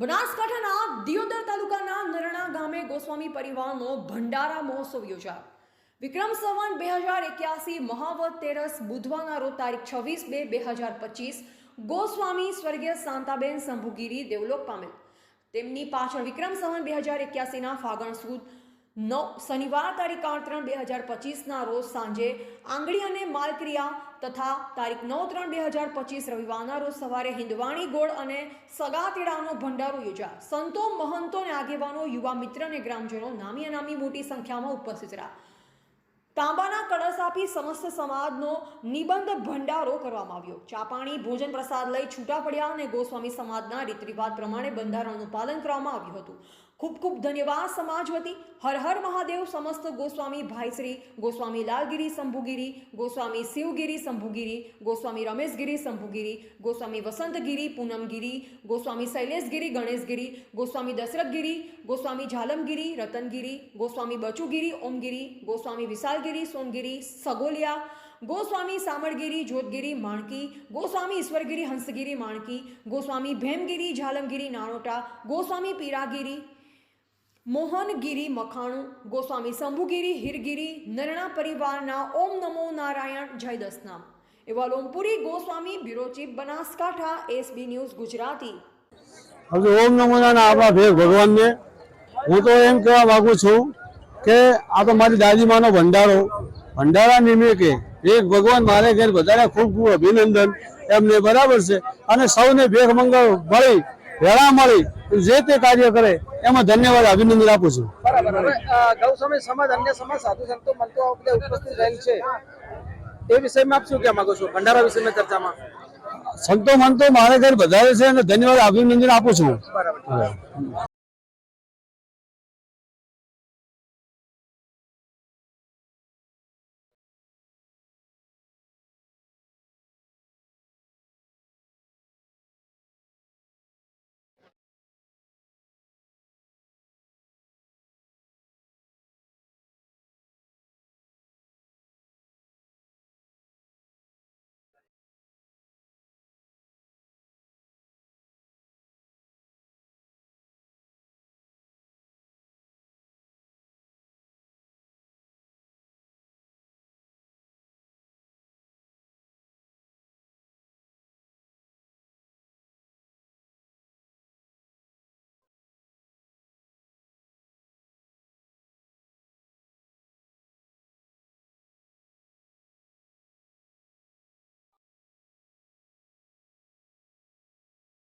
બનાસકાંઠાના દિયોદર તાલુકાના નરણા ગામે ગોસ્વામી પરિવારનો ભંડારા મહોત્સવ યોજાયો. વિક્રમ સંવન બે હજાર એક્યાસી મહાવત તેરસ બુધવારના રોજ તારીખ છવ્વીસ બે બે હજાર પચીસ ગોસ્વામી સ્વર્ગીય શાંતાબેન શંભુગીરી દેવલોક પામેલ. તેમની પાછળ વિક્રમ સંવન બે હજાર એક્યાસીના ફાગણ સુદ નવ શનિવાર તારીખ આઠ ત્રણ બે હજાર પચીસના રોજ સાંજે આંગળી અને માલક્રિયા તથા તારીખ નવ ત્રણ બે હજાર પચીસ રવિવારના રોજ સવારે હિંદવાણી ગોળ અને સગાતીડાનો ભંડારો યોજાયો. સંતો, મહંતો અને આગેવાનો, યુવા મિત્ર અને ગ્રામજનો નામી અનામી મોટી સંખ્યામાં ઉપસ્થિત રહ્યા. તાંબાના કળશ આપી સમસ્ત સમાજનો નિબંધ ભંડારો કરવામાં આવ્યો. ચા પાણી, ભોજન પ્રસાદ લઈ છૂટા પડ્યા અને ગોસ્વામી સમાજના રીત રિવાજ પ્રમાણે બંધારણનું પાલન કરવામાં આવ્યું હતું. ખૂબ ખૂબ ધન્યવાદ સમાજ વતી હર હર મહાદેવ સમસ્ત ગોસ્વામી ભાઈશ્રી ગોસ્વામી લાલગીરી શંભુગીરી ગોસ્વામી શિવગીરી શંભુગીરી ગોસ્વામી રમેશગીરી શંભુગીરી ગોસ્વામી વસંતગીરી પૂનમગીરી ગોસ્વામી શૈલેષગીરી ગણેશગીરી ગોસ્વામી દશરથગીરી ગોસ્વામી ઝાલમગીરી રતનગીરી ગોસ્વામી બચુગીરી ઓમગીરી ગોસ્વામી વિશાલગીરી સોમગીરી સગોલિયા ગોસ્વામી સામળગીરી જોતગીરી માણકી ગોસ્વામી ઈશ્વરગીરી હંસગીરી માણકી ગોસ્વામી ભેમગીરી ઝાલમગીરી નાણોટા ગોસ્વામી પીરાગીરી મોહનગીરી મખાણું, ગોસ્વામી શંભુગીરી, હિરગીરી, નરણા પરિવારના ઓમ નમો નારાયણ, જય દસનામ. એવા Lompuri Goswami, bureau chief Banaskantha, SB news Gujarati. હવે ઓમ નમો નારાયણ આપણા ભેગ ભગવાનને હું તો એમ કહેવા માંગુ છું કે આ તો મારી દાદીમાનો ભંડારો. ભંડારા નિમિત્તે એક ભગવાન મારે ઘેર બધાને ખૂબ ખૂબ અભિનંદન. એમને બરાબર છે. અને સૌને ભેગ મંગળ મળી. વેળા મળી જે તે કાર્ય કરે એમાં ધન્યવાદ અભિનંદન આપું છું. ગૌસ્વામી સમાજ અન્ય સમાજ સાધુ સંતો મંતો ઉપસ્થિત રહેલ છે. એ વિષયમાં આપ શું કહેવા માંગો છો? ભંડારા વિષયમાં ચર્ચામાં. સંતો મન તો મારે ઘર વધારે છે અને ધન્યવાદ અભિનંદન આપું છું. બરાબર.